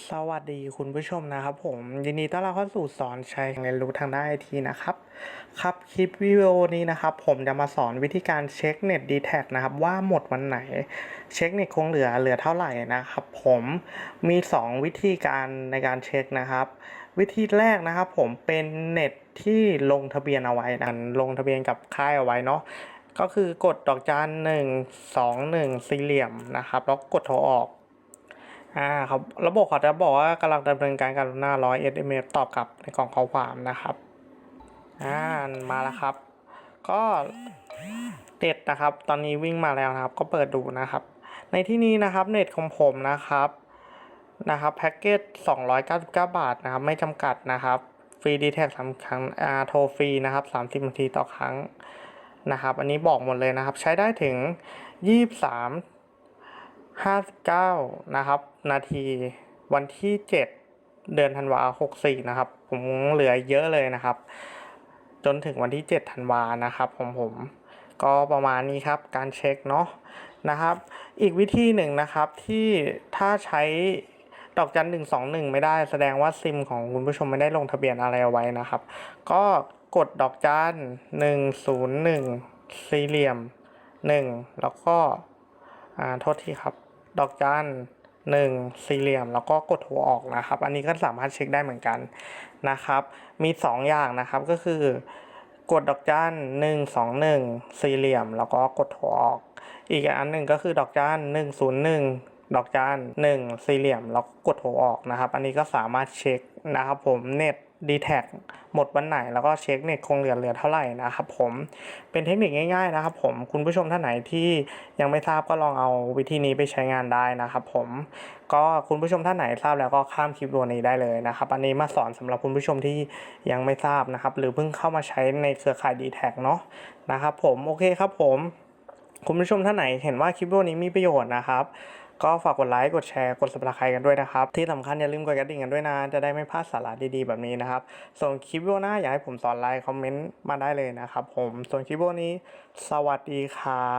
สวัสดีคุณผู้ชมนะครับผม ยินดีต้อนรับเข้าสู่สอนใช้เรียนรู้ทางด้านไอทีนะครับ ครับคลิปวิดีโอนี้นะครับผมจะมาสอนวิธีการเช็คเน็ตดีแท็นะครับว่าหมดวันไหน เช็คเน็ตคงเหลือเหลือเท่าไหร่นะครับผมมี 2 วิธีการในการเช็คนะครับ วิธีแรกนะครับผมเป็นเน็ตที่ลงทะเบียนเอาไว้นะลงทะเบียนกับค่ายเอาไว้เนาะก็คือกดดอกจันหนึ่งสองหนึ่งสี่เหลี่ยมนะครับแล้วกดโทรออก อ่าครับระบบเขาจะบอกว่ากำลังดำเนินการการหน้าร้อย SMS ตอบกลับในกล่องข้อความนะครับอ่ามาแล้วครับ ก็เน็ตนะครับ ตอนนี้วิ่งมาแล้วนะครับ ก็เปิดดูนะครับ ในที่นี้นะครับเน็ตของผมนะครับนะครับแพ็กเกจ299 บาทนะครับ ไม่จำกัดนะครับฟรีดีแท็กสามครั้งอ่าโทรฟรีนะครับ30นาทีต่อครั้งนะครับ อันนี้บอกหมดเลยนะครับ ใช้ได้ถึง 23 59 นะครับ นาทีวันที่ 7 เดือนธันวา64 นะครับ ผมเหลือเยอะเลยนะครับ จนถึงวันที่ 7 ธันวานะครับของผม ก็ประมาณนี้ครับการเช็คเนาะนะครับ อีกวิธีหนึ่งนะครับที่ถ้าใช้ดอกจันหนึ่งสองหนึ่งไม่ได้แสดงว่าซิมของคุณผู้ชมไม่ได้ลงทะเบียนอะไรเอาไว้นะครับ ก็กดดอกจันหนึ่งศูนย์หนึ่งสี่เหลี่ยมหนึ่งแล้วก็อ่าโทษทีครับ ดอกจันหนึ่งสี่เหลี่ยมแล้วก็กดโทรออกนะครับ อันนี้ก็สามารถเช็คได้เหมือนกันนะครับ มีสองอย่างนะครับก็คือกดดอกจันหนึ่งสองหนึ่งสี่เหลี่ยม แล้วก็กดโทรออก อีกอันหนึ่งก็คือดอกจันหนึ่งศูนย์หนึ่งดอกจันหนึ่งสี่เหลี่ยม แล้วกดโทรออกนะครับ อันนี้ก็สามารถเช็คนะครับผมเน็ต ดีแท็หมดวันไหน แล้วก็เช็คเน็ตคงเหลือเหลือเท่าไหร่นะครับผมเป็นเทคนิคง่าย ๆนะครับผมคุณผู้ชมท่านไหนที่ยังไม่ทราบก็ลองเอาวิธีนี้ไปใช้งานได้นะครับผมก็คุณผู้ชมท่านไหนทราบแล้วก็ข้ามคลิปวิดีโอนี้ได้เลยนะครับอันนี้มาสอนสำหรับคุณผู้ชมที่ยังไม่ทราบนะครับ หรือเพิ่งเข้ามาใช้ในเครือข่ายดีแท็เนาะนะครับผมโอเคครับผม คุณผู้ชมท่านไหนเห็นว่าคลิปวิดีโอนี้มีประโยชน์นะครับ ก็ฝากกดไลค์กดแชร์กด subscribe กันด้วยนะครับ ที่สำคัญอย่าลืมกดกระดิ่งกันด้วยนะจะได้ไม่พลาดสาระดีๆแบบนี้นะครับ ส่วนคลิปวิดีโอหน้าอยากให้ผมสอนไลน์คอมเมนต์มาได้เลยนะครับผมส่วนคลิปวิดีโอนี้ สวัสดีครับ